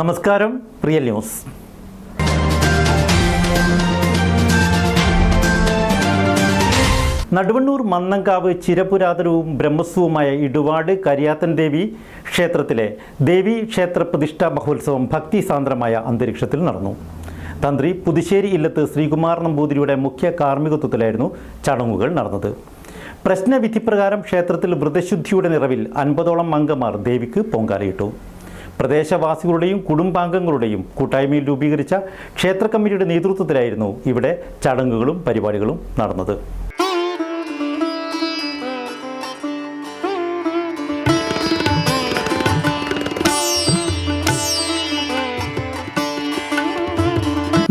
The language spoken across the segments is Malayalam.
നമസ്കാരം റിയൽ ന്യൂസ്. നടുവണ്ണൂർ മന്നങ്കാവ് ചിരപുരാതനവും ബ്രഹ്മസ്വവുമായ ഇടുവാട് കരിയാത്തൻ ദേവി ക്ഷേത്രത്തിലെ ദേവി ക്ഷേത്ര പ്രതിഷ്ഠാ മഹോത്സവം ഭക്തിസാന്ദ്രമായ അന്തരീക്ഷത്തിൽ നടന്നു. തന്ത്രി പുതുശ്ശേരി ഇല്ലത്ത് ശ്രീകുമാർ നമ്പൂതിരിയുടെ മുഖ്യ കാർമ്മികത്വത്തിലായിരുന്നു ചടങ്ങുകൾ നടന്നത്. പ്രശ്നവിധിപ്രകാരം ക്ഷേത്രത്തിൽ വ്രതശുദ്ധിയുടെ നിറവിൽ അൻപതോളം അംഗമാർ ദേവിക്ക് പൊങ്കാലയിട്ടു. പ്രദേശവാസികളുടെയും കുടുംബാംഗങ്ങളുടെയും കൂട്ടായ്മയിൽ രൂപീകരിച്ച ക്ഷേത്ര കമ്മിറ്റിയുടെ നേതൃത്വത്തിലായിരുന്നു ഇവിടെ ചടങ്ങുകളും പരിപാടികളും നടന്നത്.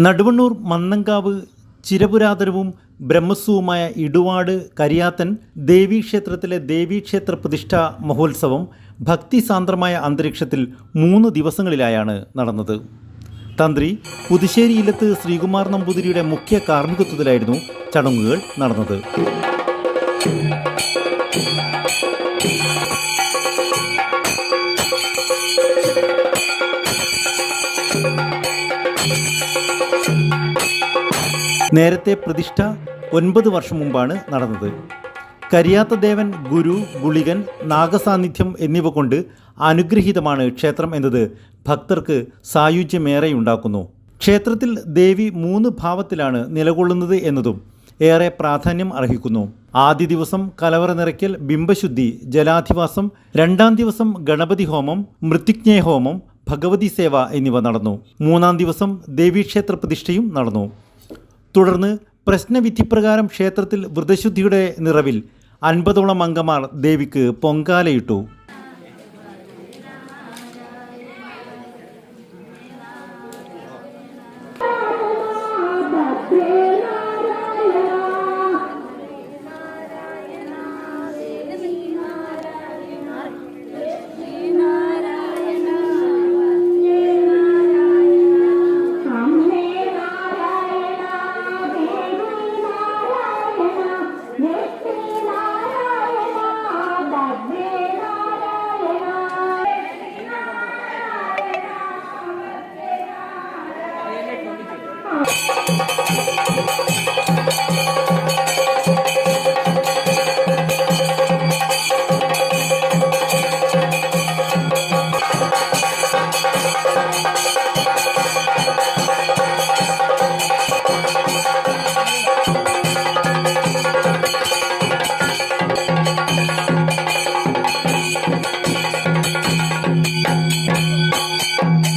നടുവണ്ണൂർ മന്നങ്കാവ് ചിരപുരാതനവും ബ്രഹ്മസ്വവുമായ ഇടുവാട് കരിയാത്തൻ ദേവീക്ഷേത്രത്തിലെ ദേവീക്ഷേത്ര പ്രതിഷ്ഠാ മഹോത്സവം ഭക്തിസാന്ദ്രമായ അന്തരീക്ഷത്തിൽ മൂന്ന് ദിവസങ്ങളിലായാണ് നടന്നത്. തന്ത്രി പുതുശ്ശേരി ഇല്ലത്ത് ശ്രീകുമാർ നമ്പൂതിരിയുടെ മുഖ്യ കാർമ്മികത്വത്തിലായിരുന്നു ചടങ്ങുകൾ നടന്നത്. നേരത്തെ പ്രതിഷ്ഠ ഒൻപത് വർഷം മുമ്പാണ് നടന്നത്. കരിയാത്ത ദേവൻ ഗുരു ഗുളികൻ നാഗസാന്നിധ്യം എന്നിവ കൊണ്ട് അനുഗ്രഹീതമാണ് ക്ഷേത്രം എന്നത്. ഭക്തർക്ക് സായുജ്യമേറെയുണ്ടാക്കുന്നു. ക്ഷേത്രത്തിൽ ദേവി മൂന്ന് ഭാവത്തിലാണ് നിലകൊള്ളുന്നത് എന്നതും ഏറെ പ്രാധാന്യം അർഹിക്കുന്നു. ആദ്യ ദിവസം കലവറ നിറയ്ക്കൽ ബിംബശുദ്ധി ജലാധിവാസം രണ്ടാം ദിവസം ഗണപതി ഹോമം മൃത്യുജ്ഞയ ഹോമം ഭഗവതി സേവ എന്നിവ നടന്നു. മൂന്നാം ദിവസം ദേവീക്ഷേത്ര പ്രതിഷ്ഠയും നടന്നു. തുടർന്ന് പ്രശ്നവിധിപ്രകാരം ക്ഷേത്രത്തിൽ വ്രതശുദ്ധിയുടെ നിറവിൽ അൻപതോളം അംഗമാർ ദേവിക്ക് പൊങ്കാലയിട്ടു.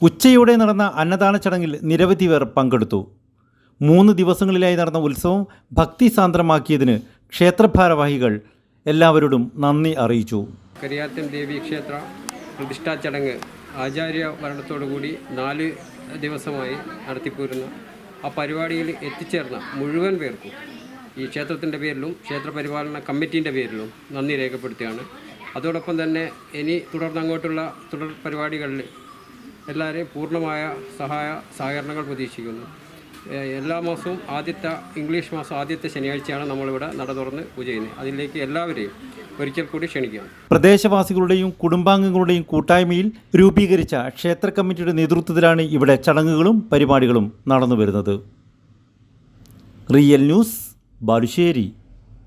ഉച്ചയോടെ നടന്ന അന്നദാന ചടങ്ങിൽ നിരവധി പേർ പങ്കെടുത്തു. മൂന്ന് ദിവസങ്ങളിലായി നടന്ന ഉത്സവം ഭക്തി സാന്ദ്രമാക്കിയതിന് ക്ഷേത്രഭാരവാഹികൾ എല്ലാവരോടും നന്ദി അറിയിച്ചു. കരിയാത്തം ദേവി ക്ഷേത്ര പ്രതിഷ്ഠാ ചടങ്ങ് ആചാര്യ ഭരണത്തോടുകൂടി നാല് ദിവസമായി നടത്തിപ്പോരുന്ന. ആ പരിപാടിയിൽ എത്തിച്ചേർന്ന മുഴുവൻ പേർക്കും ഈ ക്ഷേത്രത്തിന്റെ പേരിലും ക്ഷേത്രപരിപാലന കമ്മിറ്റീന്റെ പേരിലും നന്ദി രേഖപ്പെടുത്തുകയാണ്. അതോടൊപ്പം തന്നെ ഇനി തുടർന്നങ്ങോട്ടുള്ള തുടർ പരിപാടികളിൽ എല്ലാവരെയും പൂർണമായ സഹായ സഹകരണങ്ങൾ പ്രതീക്ഷിക്കുന്നു. എല്ലാ മാസവും ആദ്യത്തെ ഇംഗ്ലീഷ് മാസം ആദ്യത്തെ ശനിയാഴ്ചയാണ് നമ്മളിവിടെ നട തുറന്ന് പൂജ ചെയ്യുന്നത്. അതിലേക്ക് എല്ലാവരെയും ഒരിക്കൽ കൂടി ക്ഷണിക്കാം പ്രദേശവാസികളുടെയും കുടുംബാംഗങ്ങളുടെയും കൂട്ടായ്മയിൽ രൂപീകരിച്ച ക്ഷേത്ര കമ്മിറ്റിയുടെ നേതൃത്വത്തിലാണ് ഇവിടെ ചടങ്ങുകളും പരിപാടികളും നടന്നു വരുന്നത് റിയൽ ന്യൂസ് ബാലുശ്ശേരി.